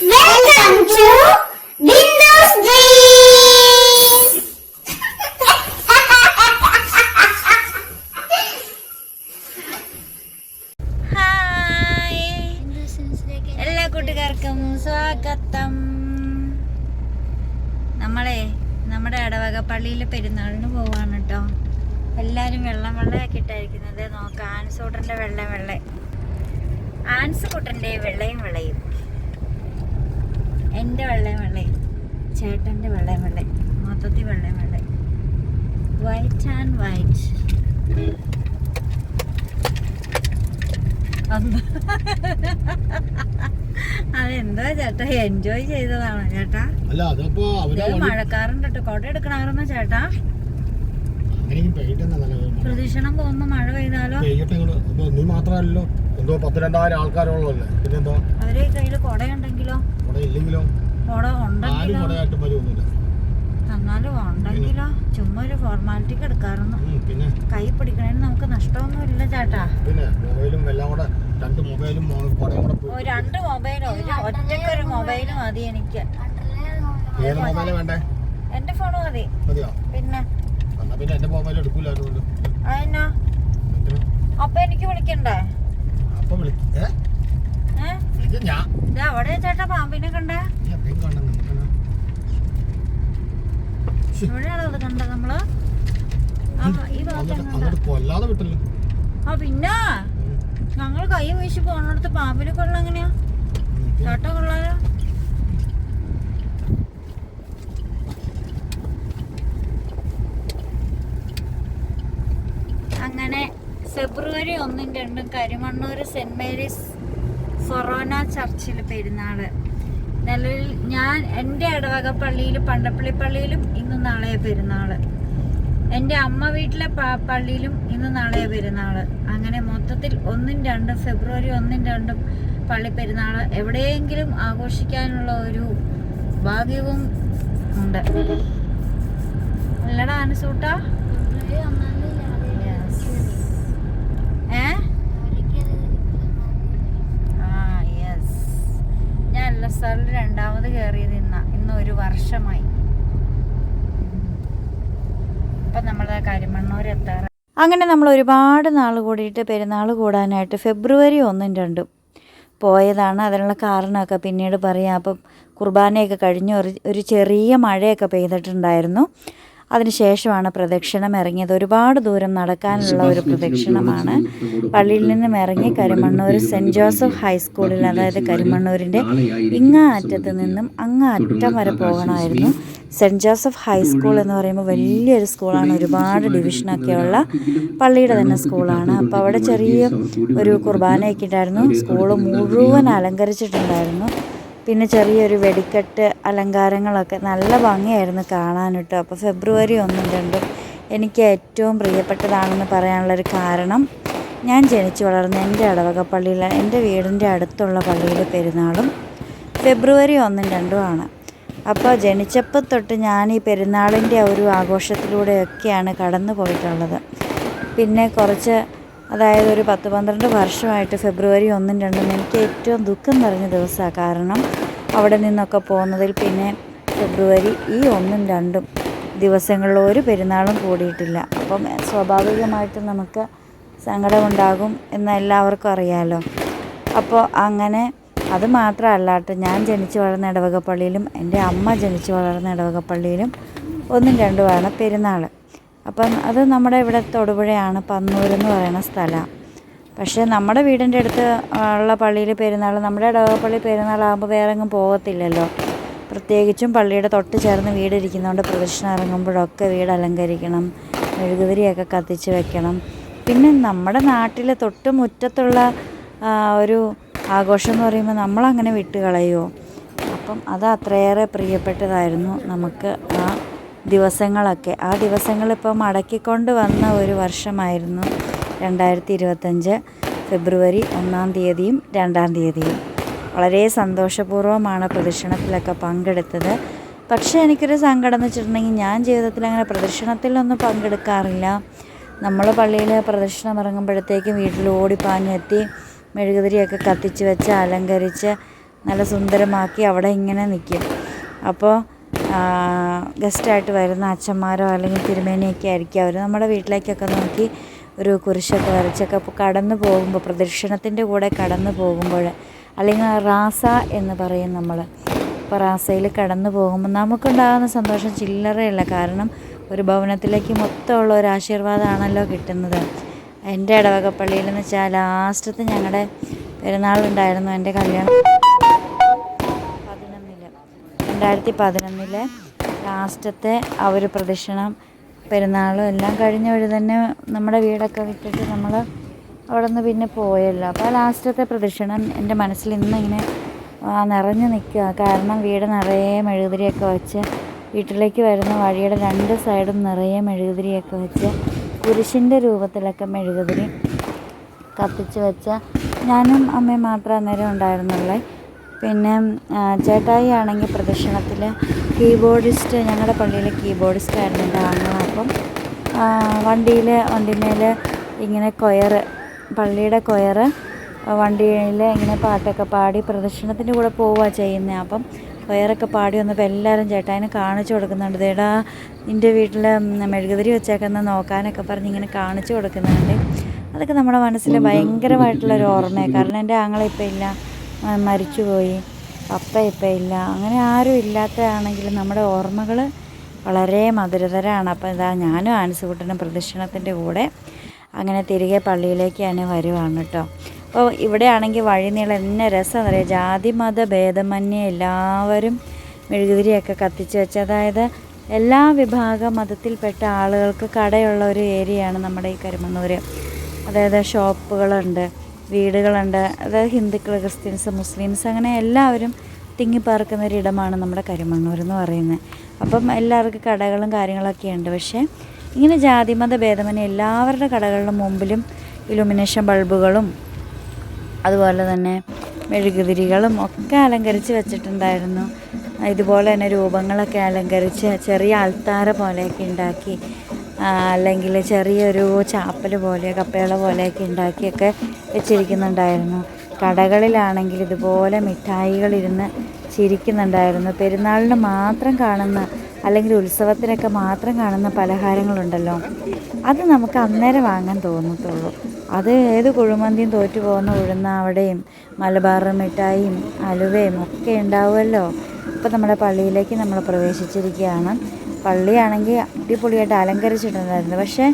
No! അതെന്താ ചേട്ടാ? Enjoy ചെയ്തതാണോ ചേട്ടാ. അല്ല അതപ്പോ മഴക്കാറുണ്ട് കേട്ടോ. കൊട എടുക്കണമായിരുന്നോ ചേട്ടാ. പ്രദക്ഷിണം പോകുമ്പോ മഴ. പെയ്താലോ? നീ മാത്രമല്ലല്ലോ. എന്തോ പത്ത് രണ്ടായിരം ആൾക്കാരുള്ളല്ലേ പിന്നെന്തോ? അവരെ കയ്യിൽ കൊടയുണ്ടെങ്കിലോ? ഇവിടെ ഇല്ലെങ്കിലോ? കൊട ഉണ്ടെങ്കിലോ? തന്നാലും ഉണ്ടെങ്കിലോ? ചുമ്മാ ഒരു ഫോർമാലിറ്റിക്ക് എടുക്കാറുന്നു പിന്നെ? കൈ പിടിക്കണേന് നമുക്ക് നഷ്ടമൊന്നും ഇല്ല ചേട്ടാ. പിന്നെ എല്ലാം കൂടെ രണ്ട് മൊബൈലും കൂടെ പോയി. രണ്ട് മൊബൈലോ. ഒറ്റക്കൊരു മൊബൈൽ മതി എനിക്ക്. ഏത് മൊബൈലാ വേണ്ടേ? എന്റെ ഫോൺ മതി. മതിയോ? പിന്നെ? എന്നാ പിന്നെ എന്റെ മൊബൈൽ എടുക്കൂലായിരുന്നു അതെന്നാ അപ്പൊ എനിക്ക് വിളിക്കണ്ടേ? അപ്പൊ വിളിക്കേ അവിടെ ചേട്ടാ പാമ്പിനെ കണ്ടേ? എവിടെയാണോ അത് കണ്ടത് നമ്മൾ? ആ, പിന്നെ? ഞങ്ങൾ കൈ വീശി പോണടുത്ത് പാമ്പിനെ കൊള്ള എങ്ങനെയാ? ചേട്ട കൊള്ളാലോ. അങ്ങനെ ഫെബ്രുവരി ഒന്നും രണ്ടും കരിമണ്ണൂർ സെന്റ് മേരീസ് ഫൊറോന ചർച്ചിൽ പെരുന്നാൾ. നിലവിൽ ഞാൻ എന്റെ ഇടവക പള്ളിയിൽ പണ്ടപ്പള്ളി പള്ളിയിലും ഇന്നും നാളെ പെരുന്നാൾ. എന്റെ അമ്മ വീട്ടിലെ പള്ളിയിലും ഇന്ന് നാളെ പെരുന്നാൾ. അങ്ങനെ മൊത്തത്തിൽ ഒന്നും രണ്ടും ഫെബ്രുവരി ഒന്നും രണ്ടും പള്ളി പെരുന്നാൾ എവിടെയെങ്കിലും ആഘോഷിക്കാനുള്ള ഒരു ഭാഗ്യവും ഉണ്ട്. അല്ലടാ അനുസൂട്ട? ഏ? ആ യെസ് ഞാൻ എല്ലാ സ്ഥലം രണ്ടാമത് കയറിയത് ഇന്ന. ഇന്ന് ഒരു വർഷമായി. അപ്പം നമ്മൾ കരിമണ്ണൂർ എത്താറ് അങ്ങനെ നമ്മൾ ഒരുപാട് നാൾ കൂടിയിട്ട് പെരുന്നാൾ കൂടാനായിട്ട് ഫെബ്രുവരി ഒന്നും രണ്ടും പോയതാണ്. അതിനുള്ള കാരണമൊക്കെ പിന്നീട് പറയാം. അപ്പം കുർബാനയൊക്കെ കഴിഞ്ഞ് ഒരു ചെറിയ മഴയൊക്കെ പെയ്തിട്ടുണ്ടായിരുന്നു. അതിനുശേഷമാണ് പ്രദക്ഷിണം ഇറങ്ങിയത്. ഒരുപാട് ദൂരം നടക്കാനുള്ള ഒരു പ്രദക്ഷിണമാണ്. പള്ളിയിൽ നിന്നും ഇറങ്ങി കരിമണ്ണൂർ സെന്റ് ജോസഫ് ഹൈസ്കൂളിൽ അതായത് കരിമണ്ണൂരിന്റെ ഇങ്ങാറ്റത്ത് നിന്നും അങ്ങ് അറ്റം വരെ പോകണമായിരുന്നു. സെന്റ് ജോസഫ് ഹൈസ്കൂൾ എന്ന് പറയുമ്പോൾ വലിയൊരു സ്കൂളാണ്. ഒരുപാട് ഡിവിഷനൊക്കെയുള്ള പള്ളിയുടെ തന്നെ സ്കൂളാണ്. അപ്പോൾ അവിടെ ചെറിയ ഒരു കുർബാനയൊക്കെ ഉണ്ടായിരുന്നു സ്കൂൾ മുഴുവൻ അലങ്കരിച്ചിട്ടുണ്ടായിരുന്നു. പിന്നെ ചെറിയൊരു വെടിക്കെട്ട് അലങ്കാരങ്ങളൊക്കെ നല്ല ഭംഗിയായിരുന്നു കാണാൻ അപ്പോൾ ഫെബ്രുവരി ഒന്നും രണ്ടും എനിക്ക് ഏറ്റവും പ്രിയപ്പെട്ടതാണെന്ന് പറയാനുള്ളൊരു കാരണം ഞാൻ ജനിച്ചു വളർന്ന എന്റെ അടവക പള്ളിയിൽ എന്റെ വീടിന്റെ അടുത്തുള്ള പള്ളിയിൽ പെരുന്നാളും ഫെബ്രുവരി ഒന്നും രണ്ടുമാണ് അപ്പോൾ ജനിച്ചപ്പോൾ തൊട്ട് ഞാൻ ഈ പെരുന്നാളിന്റെ ഒരു ആഘോഷത്തിലൂടെയൊക്കെയാണ് കടന്നു പോയിട്ടുള്ളത് പിന്നെ കുറച്ച് അതായത് ഒരു പത്ത് പന്ത്രണ്ട് വർഷമായിട്ട് ഫെബ്രുവരി ഒന്നും രണ്ടും എനിക്ക് ഏറ്റവും ദുഃഖം നിറഞ്ഞ ദിവസമാണ് കാരണം അവിടെ നിന്നൊക്കെ പോകുന്നതിൽ പിന്നെ ഫെബ്രുവരി ഈ ഒന്നും രണ്ടും ദിവസങ്ങളിൽ ഒരു പെരുന്നാളും കൂടിയിട്ടില്ല. അപ്പം സ്വാഭാവികമായിട്ടും നമുക്ക് സങ്കടമുണ്ടാകും എന്ന് എല്ലാവർക്കും അറിയാമല്ലോ അപ്പോൾ അങ്ങനെ അത് മാത്രമല്ലാട്ട് ഞാൻ ജനിച്ചു വളർന്ന ഇടവകപ്പള്ളിയിലും എന്റെ അമ്മ ജനിച്ചു വളർന്ന ഇടവകപ്പള്ളിയിലും ഒന്നും രണ്ടുമാണ് പെരുന്നാൾ അപ്പം അത് നമ്മുടെ ഇവിടെ തൊടുപുഴയാണ് പന്നൂർ എന്ന് പറയുന്ന സ്ഥലം. പക്ഷേ നമ്മുടെ വീടിന്റെ അടുത്ത് ഉള്ള പള്ളിയിൽ പെരുന്നാൾ നമ്മുടെ ഇടവകപ്പള്ളി പെരുന്നാളാകുമ്പോൾ വേറെ എങ്ങും പോകത്തില്ലല്ലോ. പ്രത്യേകിച്ചും പള്ളിയുടെ തൊട്ട് ചേർന്ന് വീടിരിക്കുന്നതുകൊണ്ട് പ്രദക്ഷിണം ഇറങ്ങുമ്പോഴൊക്കെ വീട് അലങ്കരിക്കണം മെഴുകുതിരിയൊക്കെ കത്തിച്ച് വെക്കണം. പിന്നെ നമ്മുടെ നാട്ടിലെ തൊട്ട് മുറ്റത്തുള്ള ഒരു ആഘോഷം എന്ന് പറയുമ്പോൾ നമ്മളങ്ങനെ വിട്ട് കളയുമോ അപ്പം അത് അത്രയേറെ പ്രിയപ്പെട്ടതായിരുന്നു നമുക്ക് ആ ദിവസങ്ങളൊക്കെ. ആ ദിവസങ്ങളിപ്പോൾ മടക്കിക്കൊണ്ട് വന്ന ഒരു വർഷമായിരുന്നു രണ്ടായിരത്തി ഇരുപത്തഞ്ച് ഫെബ്രുവരി ഒന്നാം തീയതിയും രണ്ടാം തീയതിയും. വളരെ സന്തോഷപൂർവമാണ് പ്രദക്ഷിണത്തിലൊക്കെ പങ്കെടുത്തത്. പക്ഷേ എനിക്കൊരു സങ്കടം എന്ന് വെച്ചിട്ടുണ്ടെങ്കിൽ ഞാൻ ജീവിതത്തിൽ അങ്ങനെ പ്രദക്ഷിണത്തിലൊന്നും പങ്കെടുക്കാറില്ല. നമ്മൾ പള്ളിയിൽ പ്രദക്ഷിണം ഇറങ്ങുമ്പോഴത്തേക്കും വീട്ടിൽ ഓടിപ്പാഞ്ഞെത്തി മെഴുകുതിരിയൊക്കെ കത്തിച്ച് വെച്ച് അലങ്കരിച്ച് നല്ല സുന്ദരമാക്കി അവിടെ ഇങ്ങനെ നിൽക്കും അപ്പോൾ ഗസ്റ്റായിട്ട് വരുന്ന അച്ഛന്മാരോ അല്ലെങ്കിൽ തിരുമേനിയൊക്കെ ആയിരിക്കും അവർ. നമ്മുടെ വീട്ടിലേക്കൊക്കെ നോക്കി ഒരു കുരിശൊക്കെ വരച്ചൊക്കെ കടന്നു പോകുമ്പോൾ പ്രദക്ഷിണത്തിന്റെ കൂടെ കടന്നു പോകുമ്പോൾ അല്ലെങ്കിൽ റാസ എന്ന് പറയും നമ്മൾ. അപ്പോൾ റാസയിൽ കടന്നു പോകുമ്പോൾ നമുക്കുണ്ടാകുന്ന സന്തോഷം ചില്ലറയല്ല. കാരണം ഒരു ഭവനത്തിലേക്ക് മൊത്തമുള്ള ഒരു ആശീർവാദമാണല്ലോ കിട്ടുന്നത്. എന്റെ ഇടവകപ്പള്ളിയിൽ എന്ന് വെച്ചാൽ ലാസ്റ്റത്തെ ഞങ്ങളുടെ പെരുന്നാളുണ്ടായിരുന്നു എന്റെ കല്യാണം. രണ്ടായിരത്തി പതിനൊന്നിലെ ലാസ്റ്റത്തെ ആ ഒരു പ്രദക്ഷിണം പെരുന്നാളും എല്ലാം കഴിഞ്ഞ വഴി തന്നെ നമ്മുടെ വീടൊക്കെ വിട്ടിട്ട് നമ്മൾ അവിടെ നിന്ന് പിന്നെ പോയല്ലോ. അപ്പോൾ ആ ലാസ്റ്റത്തെ പ്രദക്ഷിണം എന്റെ മനസ്സിൽ ഇന്ന് ഇങ്ങനെ നിറഞ്ഞു നിൽക്കുക. കാരണം വീട് നിറയെ മെഴുകുതിരിയൊക്കെ വെച്ച് വീട്ടിലേക്ക് വരുന്ന വഴിയുടെ രണ്ട് സൈഡും നിറയെ മെഴുകുതിരിയൊക്കെ വെച്ച് കുരിശിന്റെ രൂപത്തിലൊക്കെ മെഴുകുതിരി കത്തിച്ച് വെച്ച ഞാനും അമ്മയും മാത്രം അന്നേരം ഉണ്ടായിരുന്നുള്ളേ. പിന്നെ ചേട്ടായി ആണെങ്കിൽ പ്രദക്ഷിണത്തിൽ കീബോർഡിസ്റ്റ് ഞങ്ങളുടെ പള്ളിയിലെ കീബോർഡിസ്റ്റ് ആയിരുന്നു എന്റെ ആണ് അപ്പം വണ്ടിയിൽ വണ്ടിമേൽ ഇങ്ങനെ കൊയർ പള്ളിയുടെ കൊയർ വണ്ടിയിൽ ഇങ്ങനെ പാട്ടൊക്കെ പാടി പ്രദക്ഷിണത്തിന്റെ കൂടെ പോവുക ചെയ്യുന്നത് അപ്പം കൊയറൊക്കെ പാടി വന്നപ്പോൾ എല്ലാവരും ചേട്ടായിനെ കാണിച്ചു കൊടുക്കുന്നുണ്ട്. ദേടാ നിന്റെ വീട്ടിൽ മെഴുകുതിരി വെച്ചേക്കുന്ന നോക്കാനൊക്കെ പറഞ്ഞ് ഇങ്ങനെ കാണിച്ചു കൊടുക്കുന്നുണ്ട്. അതൊക്കെ നമ്മുടെ മനസ്സിൽ ഭയങ്കരമായിട്ടുള്ളൊരു ഓർമ്മയാണ് കാരണം എന്റെ ആങ്ങളെ ഇപ്പം ഇല്ല. മരിച്ചുപോയി. പപ്പ ഇപ്പം ഇല്ല. അങ്ങനെ ആരും ഇല്ലാത്തതാണെങ്കിൽ നമ്മുടെ ഓർമ്മകൾ വളരെ മധുരതരാണ്. അപ്പം ഇതാ ഞാനും ആൻസുകുട്ടനും പ്രദക്ഷിണത്തിന്റെ കൂടെ അങ്ങനെ തിരികെ പള്ളിയിലേക്ക് തന്നെ വരുവാണ് കേട്ടോ. അപ്പോൾ ഇവിടെ ആണെങ്കിൽ വഴിനീളം എന്നെ രസം അറിയാം. ജാതി മത ഭേദമന്യേ എല്ലാവരും മെഴുകുതിരിയൊക്കെ കത്തിച്ച് വെച്ച്. അതായത് എല്ലാ വിഭാഗ മതത്തിൽപ്പെട്ട ആളുകൾക്ക് കടയുള്ള ഒരു ഏരിയയാണ് നമ്മുടെ ഈ കരുമന്നൂർ അതായത് ഷോപ്പുകളുണ്ട്. വീടുകളുണ്ട്. അതായത് ഹിന്ദുക്കൾ ക്രിസ്ത്യൻസ് മുസ്ലിംസ് അങ്ങനെ എല്ലാവരും തിങ്ങിപ്പാർക്കുന്ന ഒരിടമാണ് നമ്മുടെ കരിമണ്ണൂർ എന്ന് പറയുന്നത്. അപ്പം എല്ലാവർക്കും കടകളും കാര്യങ്ങളൊക്കെ ഉണ്ട്. പക്ഷേ ഇങ്ങനെ ജാതിമത ഭേദമന്യേ എല്ലാവരുടെ കടകളുടെ മുമ്പിലും ഇലുമിനേഷൻ ബൾബുകളും അതുപോലെ തന്നെ മെഴുകുതിരികളും ഒക്കെ അലങ്കരിച്ച് വെച്ചിട്ടുണ്ടായിരുന്നു. ഇതുപോലെ തന്നെ രൂപങ്ങളൊക്കെ അലങ്കരിച്ച് ചെറിയ അൾത്താര പോലെയൊക്കെ ഉണ്ടാക്കി അല്ലെങ്കിൽ ചെറിയൊരു ചാപ്പൽ പോലെ കപ്പേള പോലെയൊക്കെ ഉണ്ടാക്കിയൊക്കെ വെച്ചിരിക്കുന്നുണ്ടായിരുന്നു. കടകളിലാണെങ്കിൽ ഇതുപോലെ മിഠായികളിരുന്ന് ചിരിക്കുന്നുണ്ടായിരുന്നു. പെരുന്നാളിന് മാത്രം കാണുന്ന അല്ലെങ്കിൽ ഉത്സവത്തിനൊക്കെ മാത്രം കാണുന്ന പലഹാരങ്ങളുണ്ടല്ലോ. അത് നമുക്ക് അന്നേരം വാങ്ങാൻ തോന്നത്തുള്ളൂ. അത് ഏത് കുഴിമന്തിയും തോറ്റു പോകുന്ന ഉഴുന്ന അവിടെയും മലബാർ മിഠായിയും അലുവയും ഒക്കെ ഉണ്ടാവുമല്ലോ. ഇപ്പോൾ നമ്മുടെ പള്ളിയിലേക്ക് നമ്മൾ പ്രവേശിച്ചിരിക്കുകയാണ്. പള്ളിയാണെങ്കിൽ അടിപൊളിയായിട്ട് അലങ്കരിച്ചിട്ടുണ്ടായിരുന്നു. പക്ഷേ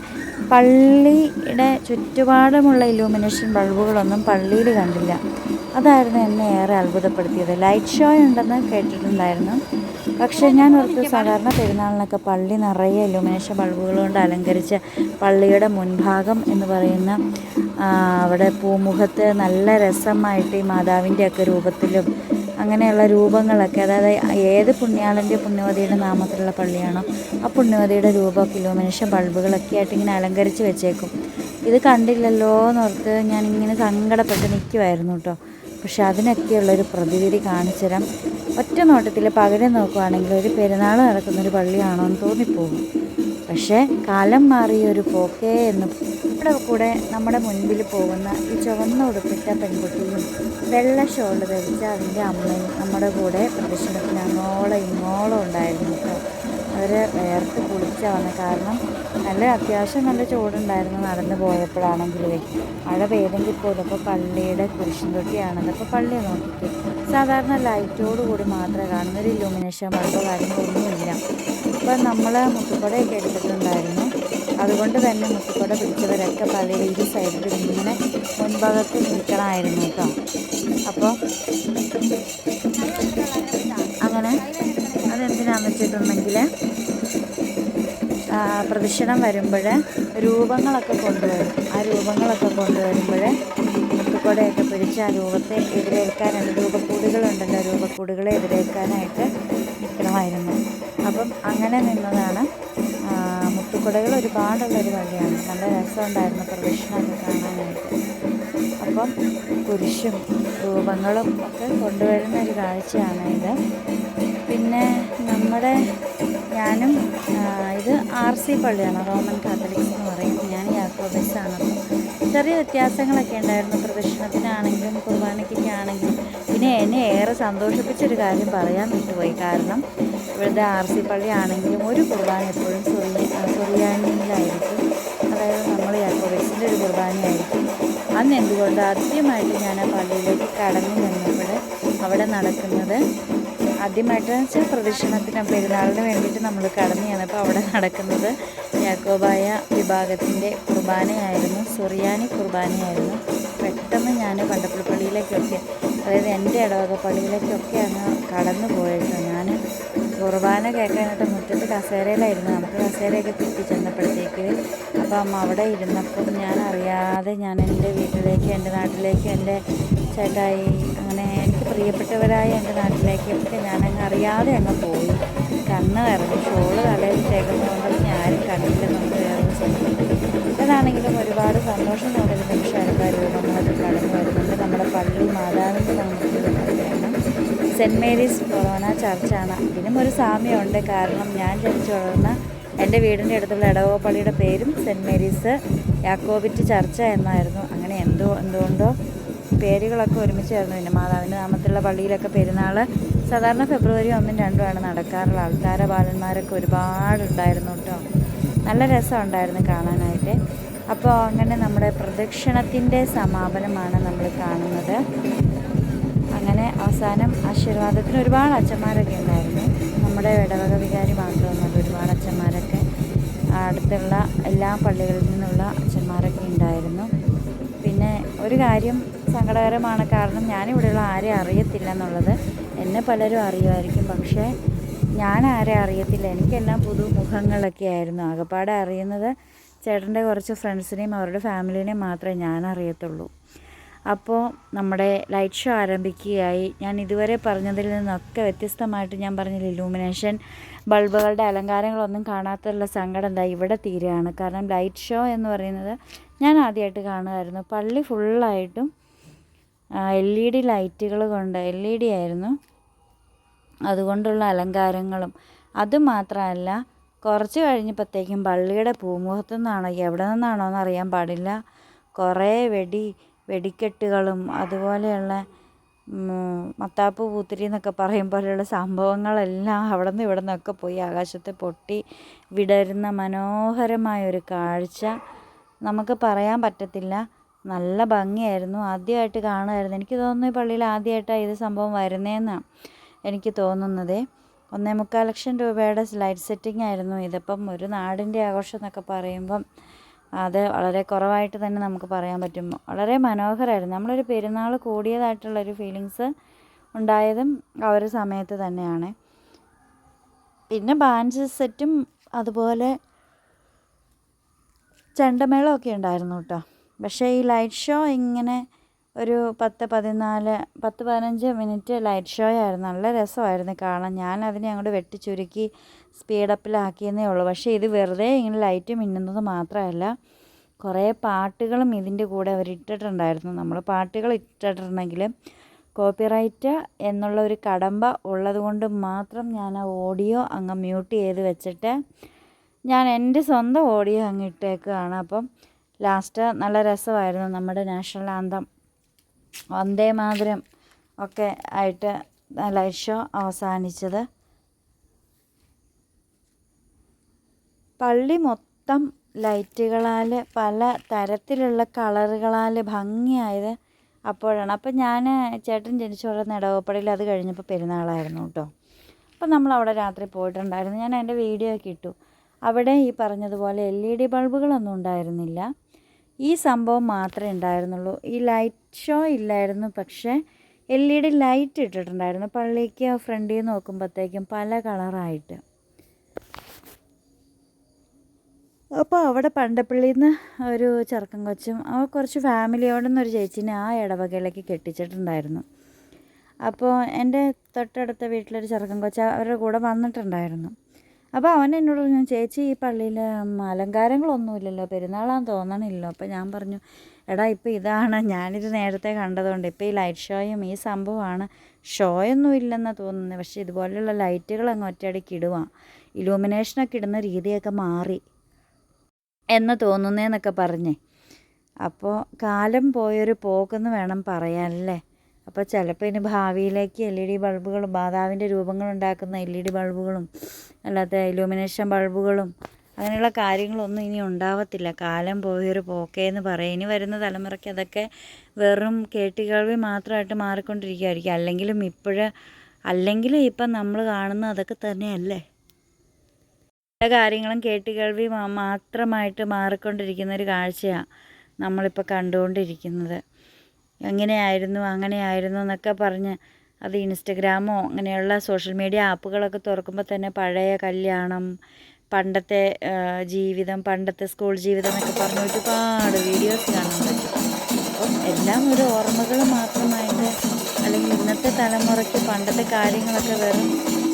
പള്ളിയുടെ ചുറ്റുപാടുമുള്ള ഇലൂമിനേഷൻ ബൾബുകളൊന്നും പള്ളിയിൽ കണ്ടില്ല. അതായിരുന്നു എന്നെ ഏറെ അത്ഭുതപ്പെടുത്തിയത്. ലൈറ്റ് ഷോ ഉണ്ടെന്ന് കേട്ടിട്ടുണ്ടായിരുന്നു. പക്ഷേ ഞാൻ ഓർത്തു സാധാരണ പെരുന്നാളിനൊക്കെ പള്ളി നിറയെ ഇലൂമിനേഷൻ ബൾബുകൾ കൊണ്ട് അലങ്കരിച്ച പള്ളിയുടെ മുൻഭാഗം എന്ന് പറയുന്ന അവിടെ പൂമുഖത്ത് നല്ല രസമായിട്ട് ഈ മാതാവിന്റെയൊക്കെ രൂപത്തിലും അങ്ങനെയുള്ള രൂപങ്ങളൊക്കെ അതായത് ഏത് പുണ്യാളന്റെ പുണ്യവതിയുടെ നാമത്തിലുള്ള പള്ളിയാണോ ആ പുണ്യവതിയുടെ രൂപമൊക്കെ ഇലുമിനേഷൻ ബൾബുകളൊക്കെ ആയിട്ട് ഇങ്ങനെ അലങ്കരിച്ച് വെച്ചേക്കും. ഇത് കണ്ടില്ലല്ലോ എന്നോർത്ത് ഞാനിങ്ങനെ സങ്കടപ്പെട്ട് നിൽക്കുമായിരുന്നു കേട്ടോ. പക്ഷെ അതിനൊക്കെയുള്ളൊരു പ്രതിവിധി കാണിച്ചുതരാം ഒറ്റ നോട്ടത്തിൽ പകരം നോക്കുവാണെങ്കിൽ ഒരു പെരുന്നാൾ നടക്കുന്നൊരു പള്ളിയാണോ എന്ന് തോന്നിപ്പോകും. പക്ഷേ കാലം മാറിയ ഒരു പോക്കേ എന്ന് ഇവിടെ കൂടെ നമ്മുടെ മുൻപിൽ പോകുന്ന ഈ ചുവന്ന ഉടുപ്പിട്ട പെൺകുട്ടിയും വെള്ള ഷോൾ ധരിച്ച അതിന്റെ അമ്മയും നമ്മുടെ കൂടെ പ്രദർശനത്തിന് അങ്ങോളം ഇങ്ങോളം ഉണ്ടായിരുന്നു കേട്ടോ. അവർ വേർത്ത് കുളിച്ച വന്ന കാരണം നല്ല അത്യാവശ്യം നല്ല ചൂടുണ്ടായിരുന്നു നടന്നു പോയപ്പോഴാണെങ്കിലേ. മഴ പെയ്തെങ്കിൽ പോലും ഇപ്പോൾ പള്ളിയുടെ കുരിശും തൊട്ടിയാണല്ലോ അപ്പോൾ പള്ളി നോക്കിയിട്ട് സാധാരണ ലൈറ്റോട് കൂടി മാത്രമേ കാണുന്ന ഒരു ഇലുമിനേഷൻ മഴ കാര്യങ്ങളൊന്നുമില്ല. അപ്പോൾ നമ്മൾ മുത്തുക്കുടയൊക്കെ എടുത്തിട്ടുണ്ടായിരുന്നു. അതുകൊണ്ട് തന്നെ മുത്തുക്കുട പിടിച്ചവരൊക്കെ പള്ളിയുടെ ഇരു സൈഡിൽ ഇങ്ങനെ മുൻഭാഗത്ത് നിൽക്കണമായിരുന്നു കേട്ടോ. അപ്പോൾ അങ്ങനെ അതെന്തിനാന്ന് വെച്ചിട്ടുണ്ടെങ്കിൽ പ്രദക്ഷിണം വരുമ്പോൾ രൂപങ്ങളൊക്കെ കൊണ്ടുവരും. ആ രൂപങ്ങളൊക്കെ കൊണ്ടുവരുമ്പോൾ മുത്തുക്കുടയൊക്കെ പിടിച്ച് ആ രൂപത്തെ എതിരേൽക്കാനായിട്ട് രൂപക്കൂടുകളുണ്ടല്ലോ രൂപക്കൂടുകളെ എതിരേൽക്കാനായിട്ട് നിൽക്കണമായിരുന്നു അപ്പം അങ്ങനെ നിന്നതാണ് ഒരുപാടുള്ള ഒരുപാടുള്ളൊരു വഴിയാണ്. നല്ല രസമുണ്ടായിരുന്നു പ്രദക്ഷിണമൊക്കെ കാണാനായിട്ട്. അപ്പം കുരിശും രൂപങ്ങളും ഒക്കെ കൊണ്ടുവരുന്ന ഒരു കാഴ്ചയാണ് ഇത് പിന്നെ നമ്മുടെ ഞാനും ഇത് ആർ സി പള്ളിയാണ് റോമൻ കാത്തലിക്സ് എന്ന് പറയും. ഞാൻ യാക്കോബസാണ്. ചെറിയ വ്യത്യാസങ്ങളൊക്കെ ഉണ്ടായിരുന്നു പ്രദക്ഷിണത്തിനാണെങ്കിലും കുർബാനയ്ക്കൊക്കെ ആണെങ്കിലും. പിന്നെ എന്നെ ഏറെ സന്തോഷിപ്പിച്ചൊരു കാര്യം പറയാൻ വിട്ടുപോയി. കാരണം ഇവിടുത്തെ ആർ സി പള്ളിയാണെങ്കിലും ഒരു കുർബാന എപ്പോഴും സൊറിയ സൊറിയാനിയിലായിരിക്കും അതായത് നമ്മൾ യാക്കോബേസിന്റെ ഒരു കുർബാനയായിരിക്കും. അന്ന് എന്തുകൊണ്ട് ആദ്യമായിട്ട് ഞാൻ ആ പള്ളിയിലേക്ക് കടന്നു നിന്നപ്പോൾ അവിടെ നടക്കുന്നത് ആദ്യമായിട്ട് വെച്ചാൽ പ്രദക്ഷിണത്തിന് പെരുന്നാളിന് വേണ്ടിയിട്ട് നമ്മൾ കടന്നു ചെന്നപ്പോൾ അവിടെ നടക്കുന്നത് യാക്കോബായ വിഭാഗത്തിന്റെ കുർബാനയായിരുന്നു സുറിയാനി കുർബാനയായിരുന്നു. പെട്ടെന്ന് ഞാൻ പണ്ടപ്പുഴ പള്ളിയിലേക്കൊക്കെ അതായത് എന്റെ ഇടവക പള്ളിയിലേക്കൊക്കെ അങ്ങ് കടന്നു പോയിട്ട് ഞാൻ കുർബാന കേൾക്കാനായിട്ട് മുറ്റത്ത് കസേരയിലായിരുന്നു. നമുക്ക് കസേരയൊക്കെ കിട്ടി ചെന്നപ്പോഴത്തേക്ക് അപ്പം അവിടെ ഇരുന്നപ്പം ഞാൻ അറിയാതെ ഞാൻ എന്റെ വീട്ടിലേക്ക് എന്റെ നാട്ടിലേക്ക് എന്റെ ചേട്ടായി അങ്ങനെ എനിക്ക് പ്രിയപ്പെട്ടവരായ എന്റെ നാട്ടിലേക്ക് ഒക്കെ ഞാനങ്ങ് അറിയാതെ അങ്ങ് പോയി. കണ്ണ് കയറുന്നു ഷോൾ തലയിൽ ചേക്കുന്നതുകൊണ്ട് ഞാനും കണ്ടില്ല. നമുക്ക് കയറുന്ന സമയത്ത് അതാണെങ്കിലും ഒരുപാട് സന്തോഷം തോന്നിയ നിമിഷമായിരുന്നു നമ്മൾ കടന്നു വരുന്നുണ്ട്. നമ്മുടെ പള്ളി മാതാവിന്റെ നമുക്ക് സെന്റ് മേരീസ് കൊറോണ ചർച്ചാണ്. ഇതിനും ഒരു സാമ്യമുണ്ട്. കാരണം ഞാൻ ജനിച്ചു വളർന്ന എന്റെ വീടിന്റെ അടുത്തുള്ള ഇടവോപ്പള്ളിയുടെ പേരും സെന്റ് മേരീസ് യാക്കോബിറ്റ് ചർച്ച എന്നായിരുന്നു. അങ്ങനെ എന്തോ എന്തുകൊണ്ടോ പേരുകളൊക്കെ ഒരുമിച്ചായിരുന്നു പിന്നെ മാതാവിന്റെ നാമത്തിലുള്ള പള്ളിയിലൊക്കെ പെരുന്നാൾ. സാധാരണ ഫെബ്രുവരി ഒന്നും രണ്ടുമാണ് നടക്കാറുള്ള ആൾക്കാര ബാലന്മാരൊക്കെ ഒരുപാടുണ്ടായിരുന്നു കേട്ടോ. നല്ല രസമുണ്ടായിരുന്നു കാണാനായിട്ട്. അപ്പോൾ അങ്ങനെ നമ്മുടെ പ്രദക്ഷിണത്തിന്റെ സമാപനമാണ് നമ്മൾ കാണുന്നത്. അങ്ങനെ അവസാനം ആശീർവാദത്തിന് ഒരുപാട് അച്ഛന്മാരൊക്കെ ഉണ്ടായിരുന്നു. നമ്മുടെ ഇടവക വികാരി മാത്രമല്ല ഒരുപാട് അച്ഛന്മാരൊക്കെ അടുത്തുള്ള എല്ലാ പള്ളികളിൽ നിന്നുള്ള അച്ഛന്മാരൊക്കെ ഉണ്ടായിരുന്നു. പിന്നെ ഒരു കാര്യം സങ്കടകരമാണ് കാരണം ഞാനിവിടെയുള്ള ആരെ അറിയത്തില്ല എന്നുള്ളത് എന്നെ പലരും അറിയുമായിരിക്കും. പക്ഷേ ഞാൻ ആരെ അറിയത്തില്ല. എനിക്കെല്ലാം പുതുമുഖങ്ങളൊക്കെ ആയിരുന്നു. ആകപ്പാടെ അറിയുന്നത് ചേട്ടന്റെ കുറച്ച് ഫ്രണ്ട്സിനെയും അവരുടെ ഫാമിലിനെയും മാത്രമേ ഞാൻ അറിയത്തുള്ളൂ. അപ്പോൾ നമ്മുടെ ലൈറ്റ് ഷോ ആരംഭിക്കുകയായി. ഞാൻ ഇതുവരെ പറഞ്ഞതിൽ നിന്നൊക്കെ വ്യത്യസ്തമായിട്ട് ഞാൻ പറഞ്ഞില്ല ഇലൂമിനേഷൻ ബൾബുകളുടെ അലങ്കാരങ്ങളൊന്നും കാണാത്തുള്ള സങ്കടം എന്താ ഇവിടെ തീരുകയാണ്. കാരണം ലൈറ്റ് ഷോ എന്ന് പറയുന്നത് ഞാൻ ആദ്യമായിട്ട് കാണുമായിരുന്നു. പള്ളി ഫുള്ളായിട്ടും എൽ ഇ ഡി ലൈറ്റുകൾ കൊണ്ട് എൽ ഇ ഡി ആയിരുന്നു. അതുകൊണ്ടുള്ള അലങ്കാരങ്ങളും. അതുമാത്രമല്ല കുറച്ച് കഴിഞ്ഞപ്പോഴത്തേക്കും പള്ളിയുടെ പൂമുഖത്തു നിന്നാണോ എവിടെ നിന്നാണോ എന്ന് അറിയാൻ പാടില്ല. കുറേ വെടി വെടിക്കെട്ടുകളും അതുപോലെയുള്ള മത്താപ്പ് പൂത്തിരി എന്നൊക്കെ പറയും പോലെയുള്ള സംഭവങ്ങളെല്ലാം അവിടെ നിന്ന് ഇവിടെ നിന്നൊക്കെ പോയി ആകാശത്തെ പൊട്ടി വിടരുന്ന മനോഹരമായ ഒരു കാഴ്ച. നമുക്ക് പറയാൻ പറ്റത്തില്ല. നല്ല ഭംഗിയായിരുന്നു. ആദ്യമായിട്ട് കാണുമായിരുന്നു. എനിക്ക് തോന്നുന്നു ഈ പള്ളിയിൽ ആദ്യമായിട്ടാണ് ഇത് സംഭവം വരുന്നതെന്നാണ് എനിക്ക് തോന്നുന്നത്. ഒന്നേ മുക്കാൽ ലക്ഷം രൂപയുടെ ലൈറ്റ് സെറ്റിംഗ് ആയിരുന്നു. ഇതിപ്പം ഒരു നാടിന്റെ ആഘോഷം എന്നൊക്കെ പറയുമ്പം അത് വളരെ കുറവായിട്ട് തന്നെ നമുക്ക് പറയാൻ പറ്റും. വളരെ മനോഹരമായിരുന്നു നമ്മളൊരു പെരുന്നാൾ കൂടിയതായിട്ടുള്ളൊരു ഫീലിങ്സ് ഉണ്ടായതും ആ ഒരു സമയത്ത് തന്നെയാണ്. പിന്നെ ബാൻഡ് സെറ്റും അതുപോലെ ചെണ്ടമേളമൊക്കെ ഉണ്ടായിരുന്നു കേട്ടോ. പക്ഷേ ഈ ലൈറ്റ് ഷോ ഇങ്ങനെ ഒരു പത്ത് പതിനാല് പത്ത് പതിനഞ്ച് മിനിറ്റ് ലൈറ്റ് ഷോ ആയിരുന്നു. നല്ല രസമായിരുന്നു കാണാൻ. ഞാൻ അതിനെ അങ്ങോട്ട് വെട്ടിച്ചുരുക്കി സ്പീഡപ്പിലാക്കിയെന്നേ ഉള്ളൂ. പക്ഷേ ഇത് വെറുതെ ഇങ്ങനെ ലൈറ്റ് മിന്നുന്നത് മാത്രമല്ല കുറേ പാട്ടുകളും ഇതിന്റെ കൂടെ അവർ ഇട്ടിട്ടുണ്ടായിരുന്നു. നമ്മൾ പാട്ടുകൾ ഇട്ടിട്ടുണ്ടെങ്കിൽ കോപ്പിറൈറ്റ് എന്നുള്ള ഒരു കടമ്പ ഉള്ളതുകൊണ്ട് മാത്രം ഞാൻ ആ ഓഡിയോ അങ്ങ് മ്യൂട്ട് ചെയ്ത് വെച്ചിട്ട് ഞാൻ എന്റെ സ്വന്തം ഓഡിയോ അങ്ങ് ഇട്ടേക്കുകയാണ്. അപ്പം ലാസ്റ്റ് നല്ല രസമായിരുന്നു. നമ്മുടെ നാഷണൽ ആന്തം വന്ദേ മാതരം ഒക്കെ ആയിട്ട് ലൈറ്റ് ഷോ അവസാനിച്ചത്. പള്ളി മൊത്തം ലൈറ്റുകളാൽ പല തരത്തിലുള്ള കളറുകളാൽ ഭംഗിയായത് അപ്പോഴാണ്. അപ്പോൾ ഞാൻ ചേട്ടൻ ജനിച്ചു വളർന്ന അത് കഴിഞ്ഞപ്പോൾ പെരുന്നാളായിരുന്നു കേട്ടോ. അപ്പോൾ നമ്മൾ അവിടെ രാത്രി പോയിട്ടുണ്ടായിരുന്നു. ഞാൻ എന്റെ വീഡിയോ ഒക്കെ ഇട്ടു. അവിടെ ഈ പറഞ്ഞതുപോലെ എൽ ഇ ഡി ബൾബുകളൊന്നും ഉണ്ടായിരുന്നില്ല. ഈ സംഭവം മാത്രമേ ഉണ്ടായിരുന്നുള്ളൂ. ഈ ലൈറ്റ് ഷോ ഇല്ലായിരുന്നു പക്ഷേ എൽ ഇ ഡി ലൈറ്റ് ഇട്ടിട്ടുണ്ടായിരുന്നു. പള്ളിക്ക് ഫ്രണ്ടിൽ നോക്കുമ്പോഴത്തേക്കും പല കളറായിട്ട് അപ്പോൾ അവിടെ പണ്ടപ്പള്ളിയിൽ നിന്ന് ഒരു ചെറുക്കൻ കൊച്ചും അവ കുറച്ച് ഫാമിലിയോടൊന്നും ഒരു ചേച്ചീനെ ആ ഇടവകയിലേക്ക് കെട്ടിച്ചിട്ടുണ്ടായിരുന്നു. അപ്പോൾ എന്റെ തൊട്ടടുത്ത വീട്ടിലൊരു ചെറുക്കൻ കൊച്ച അവരുടെ കൂടെ വന്നിട്ടുണ്ടായിരുന്നു. അപ്പോൾ അവൻ എന്നോട് പറഞ്ഞു ചേച്ചി ഈ പള്ളിയിൽ അലങ്കാരങ്ങളൊന്നുമില്ലല്ലോ പെരുന്നാളാന്ന് തോന്നണില്ലല്ലോ. അപ്പോൾ ഞാൻ പറഞ്ഞു എടാ ഇപ്പോൾ ഇതാണ്. ഞാനിത് നേരത്തെ കണ്ടതുകൊണ്ട് ഇപ്പോൾ ഈ ലൈറ്റ് ഷോയും ഈ സംഭവമാണ്. ഷോയൊന്നും ഇല്ലെന്നാണ് തോന്നുന്നത് പക്ഷേ ഇതുപോലെയുള്ള ലൈറ്റുകൾ അങ്ങ് ഒറ്റയടിക്ക് ഇടുവാം. ഇലൂമിനേഷനൊക്കെ ഇടുന്ന രീതിയൊക്കെ മാറി എന്ന് തോന്നുന്നേന്നൊക്കെ പറഞ്ഞേ. അപ്പോൾ കാലം പോയൊരു പോക്കെന്ന് വേണം പറയാനല്ലേ? അപ്പോൾ ചിലപ്പോൾ ഇനി ഭാവിയിലേക്ക് എൽ ഇ ഡി ബൾബുകളും മാതാവിന്റെ രൂപങ്ങൾ ഉണ്ടാക്കുന്ന എൽ ഇ ഡി ബൾബുകളും അല്ലാത്ത ഇലൂമിനേഷൻ ബൾബുകളും അങ്ങനെയുള്ള കാര്യങ്ങളൊന്നും ഇനി ഉണ്ടാവത്തില്ല. കാലം പോയൊരു പോക്കേ എന്ന് പറയും. ഇനി വരുന്ന തലമുറയ്ക്ക് അതൊക്കെ വെറും കേട്ടുകേൾവി മാത്രമായിട്ട് മാറിക്കൊണ്ടിരിക്കുകയായിരിക്കും. അല്ലെങ്കിലും ഇപ്പോഴ് അല്ലെങ്കിലും ഇപ്പം നമ്മൾ കാണുന്ന അതൊക്കെ തന്നെയല്ലേ? പല കാര്യങ്ങളും കേട്ടുകേൾവി മാത്രമായിട്ട് മാറിക്കൊണ്ടിരിക്കുന്ന ഒരു കാഴ്ചയാണ് നമ്മളിപ്പോൾ കണ്ടുകൊണ്ടിരിക്കുന്നത്. എങ്ങനെയായിരുന്നു അങ്ങനെയായിരുന്നു എന്നൊക്കെ പറഞ്ഞ് അത് ഇൻസ്റ്റഗ്രാമോ അങ്ങനെയുള്ള സോഷ്യൽ മീഡിയ ആപ്പുകളൊക്കെ തുറക്കുമ്പോൾ തന്നെ പഴയ കല്യാണം പണ്ടത്തെ ജീവിതം പണ്ടത്തെ സ്കൂൾ ജീവിതം എന്നൊക്കെ പറഞ്ഞ് ഒരുപാട് വീഡിയോസ് കാണാൻ പറ്റും. അപ്പം എല്ലാം ഒരു ഓർമ്മകൾ മാത്രമായിട്ട് അല്ലെങ്കിൽ ഇന്നത്തെ തലമുറയ്ക്ക് പണ്ടത്തെ കാര്യങ്ങളൊക്കെ വെറും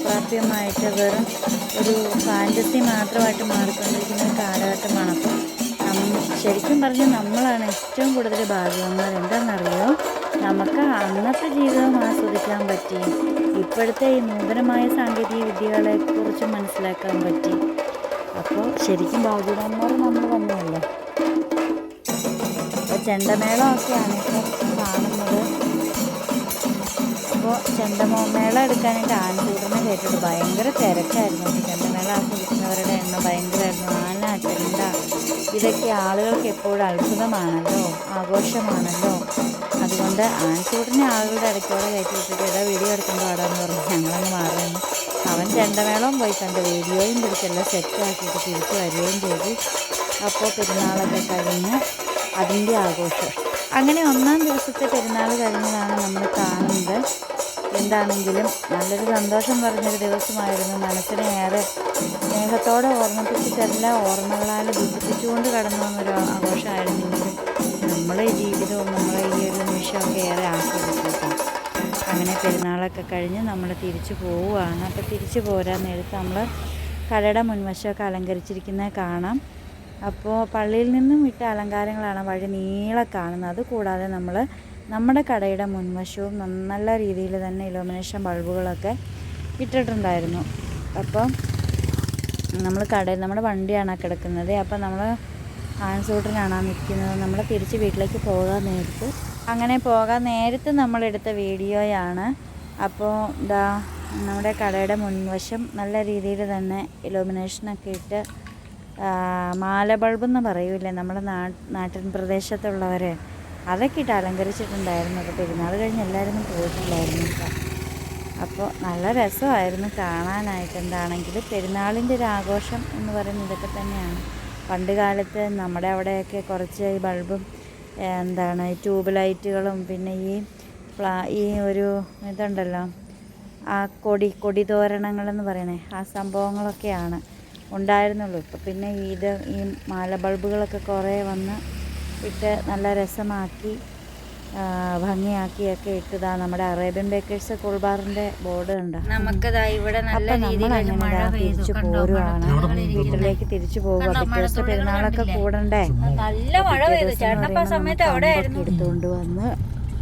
പ്രാപ്യമായിട്ട് വെറും ഒരു ഫാന്റസി മാത്രമായിട്ട് മാറിക്കൊണ്ടിരിക്കുന്ന ഒരു കാലഘട്ടമാണ്. അപ്പം ശരിക്കും പറഞ്ഞാൽ നമ്മളാണ് ഏറ്റവും കൂടുതൽ ഭാഗ്യങ്ങൾ എന്താണെന്നറിയോ നമുക്ക് അന്നത്തെ ജീവിതം ആസ്വദിക്കാൻ പറ്റി. ഇപ്പോഴത്തെ ഈ നൂതനമായ സാങ്കേതിക വിദ്യകളെ കുറിച്ച് മനസ്സിലാക്കാൻ പറ്റി. അപ്പോൾ ശരിക്കും ഭാഗ്യവാന്മാർ നമ്മൾ തന്നെയല്ലേ? അപ്പോൾ ചെണ്ടമേളമൊക്കെയാണ് ഇപ്പോൾ കാണുന്നത്. അപ്പോൾ ചെണ്ടമേള എടുക്കാനായിട്ട് ആൻകൂട്ടനെ കേട്ടിട്ട് ഭയങ്കര തിരക്കായിരുന്നു. ചെണ്ടമേള ആസ്വദിക്കുന്നവരുടെ എണ്ണം ഭയങ്കരമായിരുന്നു. ആന ചെണ്ട ഇതൊക്കെ ആളുകൾക്ക് എപ്പോഴും അത്ഭുതമാണല്ലോ? ആഘോഷമാണല്ലോ? അതുകൊണ്ട് ആൻകൂട്ടനെ ആളുകളുടെ ഇടയ്ക്കോടെ കയറ്റി വിട്ടിട്ട് ഏതാ വീഡിയോ എടുക്കുമ്പോൾ പാടാന്ന് പറഞ്ഞു ഞങ്ങളങ്ങ് മാറുന്നു അവൻ ചെണ്ടമേളവും പോയി കണ്ട് വീഡിയോയും പിടിച്ചെല്ലാം സെറ്റാക്കിയിട്ട് തിരിച്ച് വരികയും ചെയ്തു. അപ്പോൾ പെരുന്നാളൊക്കെ കഴിഞ്ഞ് അതിന്റെ ആഘോഷം. അങ്ങനെ ഒന്നാം ദിവസത്തെ പെരുന്നാൾ കഴിഞ്ഞതാണ് നമ്മൾ കാണുന്നത്. എന്താണെങ്കിലും നല്ലൊരു സന്തോഷം പറഞ്ഞൊരു ദിവസമായിരുന്നു. മനസ്സിനെ ഏറെ സ്നേഹത്തോടെ ഓർമ്മിപ്പിച്ചിട്ടെല്ലാം ഓർമ്മകളാൽ ദുഃഖിപ്പിച്ചുകൊണ്ട് കടന്നു വന്നൊരു ആഘോഷമായിരുന്നെങ്കിലും നമ്മളെ ജീവിതവും നമ്മളെ ഈ ഒരു നിമിഷമൊക്കെ ഏറെ ആസ്വദിച്ചു അങ്ങനെ പെരുന്നാളൊക്കെ കഴിഞ്ഞ് നമ്മൾ തിരിച്ചു പോവുകയാണ്. അപ്പോൾ തിരിച്ചു പോരാൻ നേരത്ത് നമ്മൾ കടയുടെ മുൻവശമൊക്കെ അലങ്കരിച്ചിരിക്കുന്നത് കാണാം. അപ്പോൾ പള്ളിയിൽ നിന്നും ഇട്ട അലങ്കാരങ്ങളാണ് വഴി നീളെ കാണുന്നത്. അതുകൂടാതെ നമ്മൾ നമ്മുടെ കടയുടെ മുൻവശവും നല്ല രീതിയിൽ തന്നെ ഇലുമിനേഷൻ ബൾബുകളൊക്കെ ഇട്ടിട്ടുണ്ടായിരുന്നു. അപ്പം നമ്മൾ കടയിൽ നമ്മുടെ വണ്ടിയാണ് കിടക്കുന്നത്. അപ്പം നമ്മൾ ആൻസൂട്ടനാണ് ആ നിൽക്കുന്നത്. നമ്മൾ തിരിച്ച് വീട്ടിലേക്ക് പോകാൻ നേരത്ത്. അങ്ങനെ പോകാൻ നേരത്ത് നമ്മളെടുത്ത വീഡിയോയാണ്. അപ്പോൾ ഇതാ നമ്മുടെ കടയുടെ മുൻവശം നല്ല രീതിയിൽ തന്നെ ഇലുമിനേഷനൊക്കെ ഇട്ട് മാല ബൾബ് എന്ന് പറയൂലേ നമ്മുടെ നാട്ടിൻ പ്രദേശത്തുള്ളവർ അതൊക്കെ ഇട്ട് അലങ്കരിച്ചിട്ടുണ്ടായിരുന്നു അപ്പോൾ പെരുന്നാൾ കഴിഞ്ഞ് എല്ലാവരും പോയിട്ടില്ലായിരുന്നു അപ്പോൾ നല്ല രസമായിരുന്നു കാണാനായിട്ട്. എന്താണെങ്കിൽ പെരുന്നാളിന്റെ ഒരു ആഘോഷം എന്ന് പറയുന്നത് ഇതൊക്കെ തന്നെയാണ്. പണ്ട് കാലത്ത് നമ്മുടെ അവിടെയൊക്കെ കുറച്ച് ഈ ബൾബും എന്താണ് ട്യൂബ് ലൈറ്റുകളും പിന്നെ ഈ പ്ലാ ഈ ഒരു ഇതുണ്ടല്ലോ ആ കൊടി കൊടി തോരണങ്ങളെന്ന് പറയണേ ആ സംഭവങ്ങളൊക്കെയാണ് ഉണ്ടായിരുന്നുള്ളൂ. ഇപ്പം പിന്നെ ഇത് ഈ മാല ബൾബുകളൊക്കെ കുറേ വന്ന് ഇട്ട് നല്ല രസമാക്കി ഭംഗിയാക്കിയൊക്കെ ഇട്ടതാ നമ്മുടെ അറേബ്യൻ ബേക്കേഴ്സ് കൂൾബാറിന്റെ ബോർഡ് അപ്പൊ നമ്മൾ അങ്ങനെ തിരിച്ചു കണ്ടോ? പോരുവാണ്. വീട്ടിലേക്ക് തിരിച്ചു പോകുക പിറ്റേ പെരുന്നാളൊക്കെ കൂടണ്ടേ? നല്ല മഴ പെയ്തു. ചേട്ടനപ്പ സമയത്ത് അവിടെ ആയിരുന്നു. എടുത്തുകൊണ്ട് വന്ന്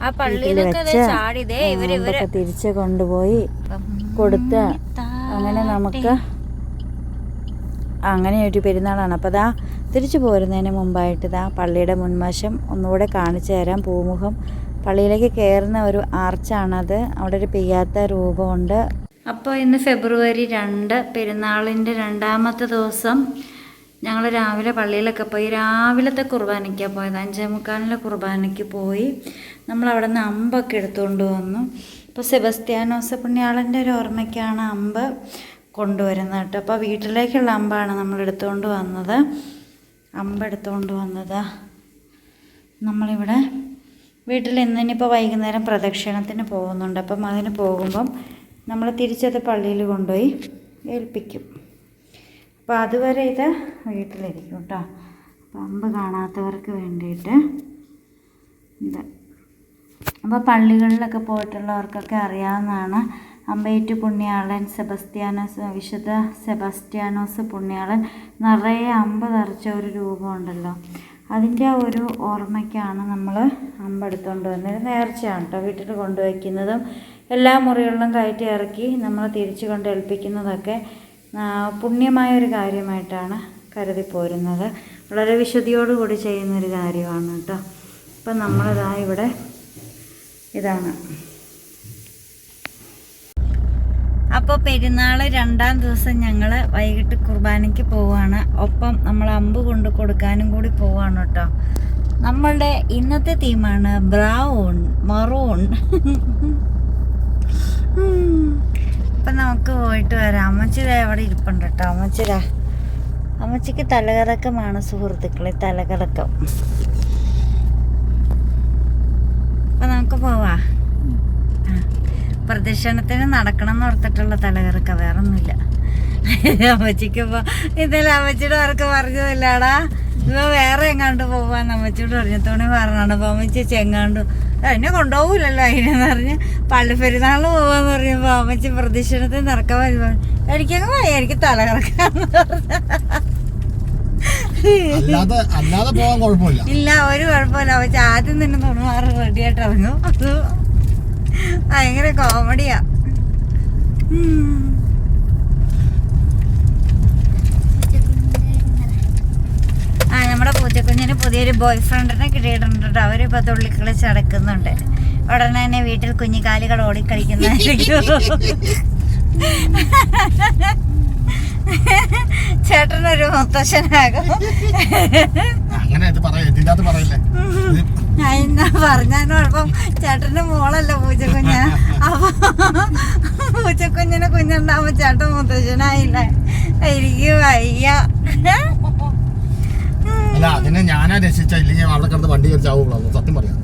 ആ വീട്ടിൽ ദേ വെച്ച് തിരിച്ചു കൊണ്ടുപോയി കൊടുത്ത് അങ്ങനെ നമുക്ക് അങ്ങനെ ഒരു പെരുന്നാളാണ്. അപ്പോൾ ദാ തിരിച്ചു പോരുന്നതിന് മുമ്പായിട്ട് ഇതാ പള്ളിയുടെ മുൻവശം ഒന്നുകൂടെ കാണിച്ചു തരാം പൂമുഖം. പള്ളിയിലേക്ക് കയറുന്ന ഒരു ആർച്ചാണത്. അവിടെ ഒരു പെയ്യാത്ത രൂപമുണ്ട്. അപ്പോൾ ഇന്ന് ഫെബ്രുവരി രണ്ട് പെരുന്നാളിന്റെ രണ്ടാമത്തെ ദിവസം ഞങ്ങൾ രാവിലെ പള്ളിയിലൊക്കെ പോയി. രാവിലത്തെ കുർബാനയ്ക്കാണ് പോയത്. അഞ്ചേ മുക്കാലിലെ കുർബാനയ്ക്ക് പോയി. നമ്മൾ അവിടെ നിന്ന് അമ്പൊക്കെ എടുത്തുകൊണ്ട് വന്നു. ഇപ്പോൾ സെബസ്ത്യാനോസ് പുണ്യാളന്റെ ഒരു ഓർമ്മയ്ക്കാണ് അമ്പ് കൊണ്ടുവരുന്നത് കേട്ടോ. അപ്പോൾ വീട്ടിലേക്കുള്ള അമ്പാണ് നമ്മൾ എടുത്തുകൊണ്ട് വന്നത്. അമ്പ് എടുത്തുകൊണ്ട് വന്നത്. നമ്മളിവിടെ വീട്ടിൽ ഇന്നിനിപ്പോൾ വൈകുന്നേരം പ്രദക്ഷിണത്തിന് പോകുന്നുണ്ട്. അപ്പം അതിന് പോകുമ്പം നമ്മൾ തിരിച്ചത് പള്ളിയിൽ കൊണ്ടുപോയി ഏൽപ്പിക്കും. അപ്പോൾ അതുവരെ ഇത് വീട്ടിലിരിക്കും കേട്ടോ. അപ്പം അമ്പ് കാണാത്തവർക്ക് വേണ്ടിയിട്ട് ഇത്. അപ്പോൾ പള്ളികളിലൊക്കെ പോയിട്ടുള്ളവർക്കൊക്കെ അറിയാവുന്നതാണ് അമ്പേറ്റു പുണ്യാളൻ സെബസ്ത്യാനോസ് വിശുദ്ധ സെബസ്ത്യാനോസ് പുണ്യാളൻ. നിറയെ അമ്പ് നിറച്ച ഒരു രൂപമുണ്ടല്ലോ. അതിന്റെ ഒരു ഓർമ്മയ്ക്കാണ് നമ്മൾ അമ്പെടുത്തുകൊണ്ട് വന്നത്. നേർച്ചയാണ് കേട്ടോ വീട്ടിൽ കൊണ്ടുവയ്ക്കുന്നതും എല്ലാ മുറികളിലും കയറ്റി ഇറക്കി നമ്മൾ തിരിച്ചു കൊണ്ട് ഏൽപ്പിക്കുന്നതൊക്കെ പുണ്യമായ ഒരു കാര്യമായിട്ടാണ് കരുതി പോരുന്നത്. വളരെ വിശുദ്ധിയോടുകൂടി ചെയ്യുന്നൊരു കാര്യമാണ് കേട്ടോ ഇപ്പം നമ്മളിതാ ഇവിടെ ഇതാണ്. അപ്പോൾ പെരുന്നാൾ രണ്ടാം ദിവസം ഞങ്ങൾ വൈകിട്ട് കുർബാനയ്ക്ക് പോവാണ്. ഒപ്പം നമ്മൾ അമ്പ് കൊണ്ട് കൊടുക്കാനും കൂടി പോവാണ് കേട്ടോ. നമ്മളുടെ ഇന്നത്തെ തീമാണ് ബ്രൗൺ മറൂൺ. അപ്പം നമുക്ക് പോയിട്ട് വരാം. അമ്മച്ചിര അവിടെ ഇരിപ്പുണ്ട് കേട്ടോ. അമ്മച്ചിരാ അമ്മച്ചിക്ക് തലകറക്കമാണ് സുഹൃത്തുക്കളെ തലകറക്കം. അപ്പം നമുക്ക് പോവാ. പ്രദക്ഷിണത്തിന് നടക്കണം എന്ന് ഓർത്തിട്ടുള്ള തലകറക്ക വേറെ ഒന്നുമില്ല അമ്മച്ചിക്ക് ഇപ്പൊ ഇതെല്ലാം അമ്മച്ചിയുടെ വർക്ക് പറഞ്ഞതില്ലാടാ? ഇപ്പൊ വേറെ എങ്ങാണ്ട് പോവാൻ അമ്മച്ചിയോട് പറഞ്ഞു. തുണി പറഞ്ഞാണ് അപ്പൊ അമ്മച്ചി ചെങ്ങാണ്ട് എന്നെ കൊണ്ടുപോകില്ലല്ലോ അതിനെന്ന് പറഞ്ഞ് പള്ളി പെരുന്നാൾ പോവാന്ന് പറഞ്ഞപ്പോ അമ്മച്ചി പ്രദക്ഷിണത്തിന് നടക്കാൻ വരുമ്പോ എനിക്കങ്ങ് പോയി എനിക്ക് തലകറക്കാന്ന് ഇല്ല ഒരു കുഴപ്പമില്ല. അമ്മച്ചി ആദ്യം തന്നെ തൊണ്ണൂറ് റെഡിയായിട്ട് ഇറങ്ങും. അത് ഭയങ്കര കോമഡിയാ ആ നമ്മുടെ പൂച്ചക്കുഞ്ഞിന് പുതിയൊരു ബോയ് ഫ്രണ്ടിനെ കിട്ടിയിട്ടുണ്ട് കേട്ടോ. അവരിപ്പോ തുള്ളിക്കളിച്ച് നടക്കുന്നുണ്ട്. ഉടനെ തന്നെ വീട്ടിൽ കുഞ്ഞിക്കാലികൾ ഓടിക്കളിക്കുന്നതായിരിക്കും. ചേട്ടനൊരു മുത്തശ്ശനാകും. അങ്ങനെ ഇത് എന്നാ പറഞ്ഞാൽ കുഴപ്പം ചേട്ടന്റെ മോളല്ല പൂച്ചക്കുഞ്ഞ? അപ്പൊ പൂച്ചക്കുഞ്ഞിനെ കുഞ്ഞുണ്ടാവുമ്പോ ചേട്ടൻ മുത്തശ്ശനായില്ല? എനിക്ക് വയ്യ. അല്ല അതിനെ ഞാനാ രക്ഷിച്ച. ഇല്ലെങ്കിൽ അവിടെ കിടന്ന് വണ്ടി കയറി സത്യം പറയാം.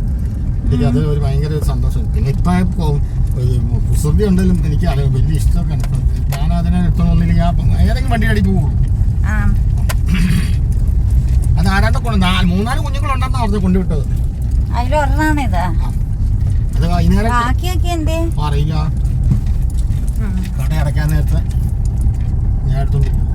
എനിക്ക് അത് ഒരു ഭയങ്കര ഒരു സന്തോഷം. പിന്നെ ഇപ്പൊ കുസൃതി ഉണ്ടെങ്കിലും എനിക്ക് അറിയാം. വലിയ ഇഷ്ടമൊക്കെ ഞാൻ അതിനെ എടുത്തോന്നില്ലെങ്കിൽ ആ ഏതെങ്കിലും വണ്ടി അടി പോകുള്ളൂ. അത് ആരാണ്ട് കൊണ്ട് നാല് മൂന്നാൽ കുഞ്ഞുങ്ങളുണ്ടെന്നാണ് പറഞ്ഞ് കൊണ്ടുവിട്ടത്. അതിലൊരെണ്ണാണ് ഇതാ. ബാക്കിയൊക്കെ എന്തേ? അറിയില്ല കട അടയ്ക്കാൻ നേരത്തെ ഞാൻ എടുത്തോണ്ടിരിക്കുന്നു